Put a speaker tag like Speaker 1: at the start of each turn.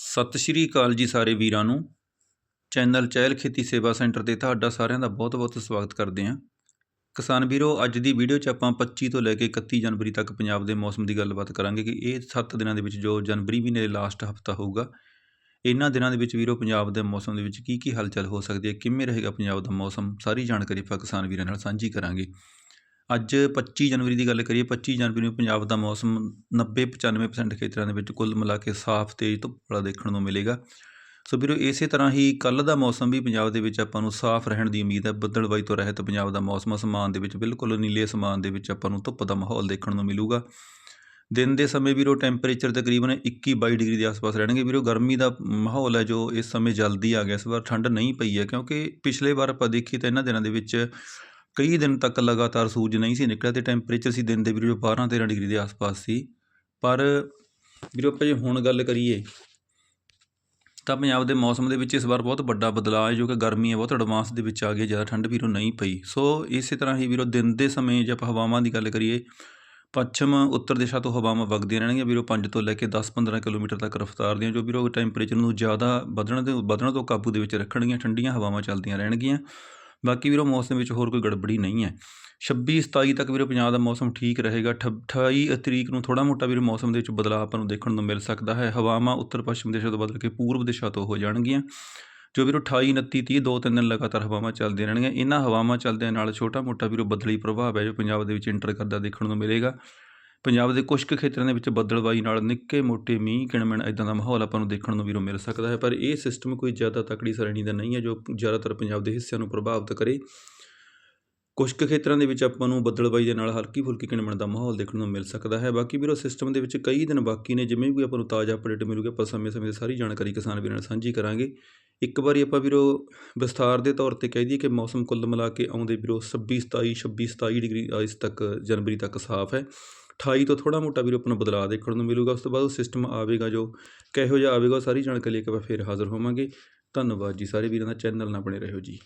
Speaker 1: ਸਤਿ ਸ਼੍ਰੀ ਅਕਾਲ ਜੀ ਸਾਰੇ ਵੀਰਾਂ ਨੂੰ। ਚੈਨਲ ਚਹਿਲ ਖੇਤੀ ਸੇਵਾ ਸੈਂਟਰ ਤੇ ਤੁਹਾਡਾ ਸਾਰਿਆਂ ਦਾ ਬਹੁਤ-ਬਹੁਤ ਸਵਾਗਤ ਕਰਦੇ ਹਾਂ। ਕਿਸਾਨ ਵੀਰੋ, ਅੱਜ ਦੀ ਵੀਡੀਓ 'ਚ ਆਪਾਂ 25 ਤੋਂ ਲੈ ਕੇ 31 ਜਨਵਰੀ ਤੱਕ ਪੰਜਾਬ ਦੇ ਮੌਸਮ ਦੀ ਗੱਲਬਾਤ ਕਰਾਂਗੇ ਕਿ ਇਹ 7 ਦਿਨਾਂ ਦੇ ਵਿੱਚ ਜੋ ਜਨਵਰੀ ਮਹੀਨੇ ਦੇ ਲਾਸਟ ਹਫਤਾ ਹੋਊਗਾ, ਇਹਨਾਂ ਦਿਨਾਂ ਦੇ ਵਿੱਚ ਵੀਰੋ ਪੰਜਾਬ ਦੇ ਮੌਸਮ ਦੇ ਵਿੱਚ ਕੀ ਕੀ ਹਲਚਲ ਹੋ ਸਕਦੀ ਹੈ, ਕਿਵੇਂ ਰਹੇਗਾ ਪੰਜਾਬ ਦਾ ਮੌਸਮ, ਸਾਰੀ ਜਾਣਕਾਰੀ ਆਪਾਂ ਕਿਸਾਨ ਵੀਰਾਂ ਨਾਲ ਸਾਂਝੀ ਕਰਾਂਗੇ। ਅੱਜ 25 ਜਨਵਰੀ ਦੀ ਗੱਲ ਕਰੀਏ 25 ਜਨਵਰੀ ਨੂੰ ਪੰਜਾਬ ਦਾ ਮੌਸਮ 90-95% ਖੇਤਰਾਂ ਦੇ ਵਿੱਚ ਕੁੱਲ ਮਿਲਾ ਕੇ ਸਾਫ਼ ਤੇਜ਼ ਧੁੱਪ ਵਾਲਾ ਦੇਖਣ ਨੂੰ ਮਿਲੇਗਾ। ਸੋ ਵੀਰੋ, ਇਸੇ ਤਰ੍ਹਾਂ ਹੀ ਕੱਲ ਦਾ ਮੌਸਮ ਵੀ ਪੰਜਾਬ ਦੇ ਵਿੱਚ ਆਪਾਂ ਨੂੰ ਸਾਫ਼ ਰਹਿਣ ਦੀ ਉਮੀਦ ਹੈ। ਬੱਦਲਬਾਈ ਤੋਂ ਰਹਿਤ ਪੰਜਾਬ ਦਾ ਮੌਸਮ ਅਸਮਾਨ ਦੇ ਵਿੱਚ ਬਿਲਕੁਲ ਨੀਲੇ ਅਸਮਾਨ ਦੇ ਵਿੱਚ ਆਪਾਂ ਨੂੰ ਧੁੱਪ ਦਾ ਮਾਹੌਲ ਦੇਖਣ ਨੂੰ ਮਿਲੂਗਾ। ਦਿਨ ਦੇ ਸਮੇਂ ਵੀਰੋ ਟੈਂਪਰੇਚਰ ਤਕਰੀਬਨ 21-22 ਡਿਗਰੀ ਦੇ ਆਸ-ਪਾਸ ਰਹਿਣਗੇ। ਵੀਰੋ, ਗਰਮੀ ਦਾ ਮਾਹੌਲ ਹੈ ਜੋ ਇਸ ਸਮੇਂ ਜਲਦੀ ਆ ਗਿਆ। ਇਸ ਵਾਰ ਠੰਡ ਨਹੀਂ ਪਈ ਹੈ ਕਿਉਂਕਿ ਪਿਛਲੇ ਵਾਰ ਆਪਾਂ ਦੇਖੀਏ ਤਾਂ ਇਹਨਾਂ ਦਿਨਾਂ ਦੇ ਵਿੱਚ ਕਈ ਦਿਨ ਤੱਕ ਲਗਾਤਾਰ ਸੂਰਜ ਨਹੀਂ ਸੀ ਨਿਕਲਿਆ ਤੇ ਟੈਂਪਰੇਚਰ ਸੀ ਦਿਨ ਦੇ ਵੀਰੋ 12-13 ਡਿਗਰੀ ਦੇ ਆਸ-ਪਾਸ ਸੀ। ਪਰ ਵੀਰੋ ਆਪਾਂ ਜੇ ਹੁਣ ਗੱਲ ਕਰੀਏ, ਤਾਂ ਪੰਜਾਬ ਦੇ ਮੌਸਮ ਦੇ ਵਿੱਚ ਇਸ ਵਾਰ ਬਹੁਤ ਵੱਡਾ ਬਦਲਾਅ ਹੈ ਜੋ ਕਿ ਗਰਮੀ ਹੈ, ਬਹੁਤ ਐਡਵਾਂਸ ਦੇ ਵਿੱਚ ਆ ਗਈ ਜ਼ਿਆਦਾ ਠੰਡ ਵੀਰੋ ਨਹੀਂ ਪਈ। ਸੋ ਇਸੇ ਤਰ੍ਹਾਂ ਹੀ ਵੀਰੋ ਦਿਨ ਦੇ ਸਮੇਂ ਜੇ ਆਪਾਂ ਹਵਾਵਾਂ ਦੀ ਗੱਲ ਕਰੀਏ, ਪੱਛਮ ਉੱਤਰ ਦਿਸ਼ਾ ਤੋਂ ਹਵਾਵਾਂ ਵਗਦੀਆਂ ਰਹਿਣਗੀਆਂ, ਵੀਰੋ 5 ਤੋਂ ਲੈ ਕੇ 10-15 ਕਿਲੋਮੀਟਰ ਤੱਕ ਰਫ਼ਤਾਰ ਦੀਆਂ, ਜੋ ਵੀਰੋ ਟੈਂਪਰੇਚਰ ਨੂੰ ਜ਼ਿਆਦਾ ਵਧਣ ਦੇ, ਵਧਣ ਤੋਂ ਕਾਬੂ ਦੇ ਵਿੱਚ ਰੱਖਣਗੀਆਂ, ਠੰਡੀਆਂ ਹਵਾਵਾਂ ਚੱਲਦੀਆਂ ਰਹਿਣਗੀਆਂ। ਬਾਕੀ ਵੀਰੋ ਮੌਸਮ ਵਿੱਚ ਹੋਰ ਕੋਈ ਗੜਬੜੀ ਨਹੀਂ ਹੈ। 26 27 ਤੱਕ ਵੀਰੋ ਪੰਜਾਬ ਦਾ ਮੌਸਮ ਠੀਕ ਰਹੇਗਾ। 28 ਤਰੀਕ ਨੂੰ ਥੋੜਾ ਮੋਟਾ ਵੀਰੋ ਮੌਸਮ ਦੇ ਵਿੱਚ ਬਦਲਾਅ ਆਪਾਂ ਨੂੰ ਦੇਖਣ ਨੂੰ ਮਿਲ ਸਕਦਾ ਹੈ। ਹਵਾਵਾਂ ਉੱਤਰ ਪੱਛਮ ਦਿਸ਼ਾ ਤੋਂ ਬਦਲ ਕੇ ਪੂਰਬ ਦਿਸ਼ਾ ਤੋਂ ਹੋ ਜਾਣਗੀਆਂ। ਜੋ ਵੀਰੋ 28 29 30 ਦੋ, ਤਿੰਨ ਦਿਨ ਲਗਾਤਾਰ ਹਵਾਵਾਂ ਚੱਲਦੀਆਂ ਰਹਿਣਗੀਆਂ। ਇਹਨਾਂ ਹਵਾਵਾਂ ਚੱਲਦਿਆਂ ਨਾਲ ਛੋਟਾ ਮੋਟਾ ਵੀਰੋ ਬਦਲੀ ਪ੍ਰਭਾਵ ਹੈ ਜੋ ਪੰਜਾਬ ਦੇ ਵਿੱਚ ਇੰਟਰ ਕਰਦਾ ਦੇਖਣ ਨੂੰ ਮਿਲੇਗਾ। ਪੰਜਾਬ ਦੇ ਕੁਝ ਕੁ ਖੇਤਰਾਂ ਦੇ ਵਿੱਚ ਬੱਦਲਬਾਈ ਨਾਲ ਨਿੱਕੇ ਮੋਟੇ ਮੀਂਹ, ਕਿਣਮਣ ਇਦਾਂ ਦਾ ਮਾਹੌਲ ਆਪਾਂ ਨੂੰ ਦੇਖਣ ਨੂੰ ਵੀਰੋ ਮਿਲ ਸਕਦਾ ਹੈ। ਪਰ ਇਹ ਸਿਸਟਮ ਕੋਈ ਜ਼ਿਆਦਾ ਤਕੜੀ ਸਰਣੀ ਦਾ ਨਹੀਂ ਹੈ, ਜੋ ਜ਼ਿਆਦਾਤਰ ਪੰਜਾਬ ਦੇ ਹਿੱਸਿਆਂ ਨੂੰ ਪ੍ਰਭਾਵਿਤ ਕਰੇ। ਕੁਝ ਕੁ ਖੇਤਰਾਂ ਦੇ ਵਿੱਚ ਆਪਾਂ ਨੂੰ ਬੱਦਲਬਾਈ ਦੇ ਨਾਲ ਹਲਕੀ ਫੁਲਕੀ ਕਿਣਮਣ ਦਾ ਮਾਹੌਲ ਦੇਖਣ ਨੂੰ ਮਿਲ ਸਕਦਾ ਹੈ। ਬਾਕੀ ਵੀਰੋ ਸਿਸਟਮ ਦੇ ਵਿੱਚ ਕਈ ਦਿਨ ਬਾਕੀ ਨੇ, ਜਿਵੇਂ ਵੀ ਆਪਾਂ ਨੂੰ ਤਾਜ਼ਾ ਅਪਡੇਟ ਮਿਲੂਗਾ, ਆਪਾਂ ਸਮੇਂ-ਸਮੇਂ ਤੇ ਸਾਰੀ ਜਾਣਕਾਰੀ ਕਿਸਾਨ ਵੀਰਾਂ ਨਾਲ ਸਾਂਝੀ ਕਰਾਂਗੇ। ਇੱਕ ਵਾਰੀ ਆਪਾਂ ਵੀਰੋ, ਵਿਸਥਾਰ ਦੇ ਤੌਰ ਤੇ ਕਹਿ ਦਈਏ ਕਿ ਮੌਸਮ ਕੁੱਲ ਮਿਲਾ ਕੇ ਆਉਂਦੇ ਵੀਰੋ 26 27 26 27 ਡਿਗਰੀ ਇਸ ਤੱਕ, ਜਨਵਰੀ ਤੱਕ ਸਾਫ਼ ਹੈ। 28 ਤੋਂ ਥੋੜਾ ਮੋਟਾ ਵੀਰੋ ਆਪਾਂ ਨੂੰ ਬਦਲਾਅ ਦੇਖਣ ਨੂੰ ਮਿਲੂਗਾ, ਉਸ ਤੋਂ ਬਾਅਦ ਉਹ ਸਿਸਟਮ ਆਵੇਗਾ ਜੋ ਕਿਹੋ ਜਿਹਾ ਆਵੇਗਾ ਸਾਰੀ ਜਾਣਕਾਰੀ ਇੱਕ ਵਾਰ ਫੇਰ ਹਾਜ਼ਰ ਹੋਵਾਂਗੇ। ਧੰਨਵਾਦ ਜੀ, ਸਾਰੇ ਵੀਰਾਂ ਦਾ ਚੈਨਲ ਨਾਲ ਬਣੇ ਰਹੋ ਜੀ।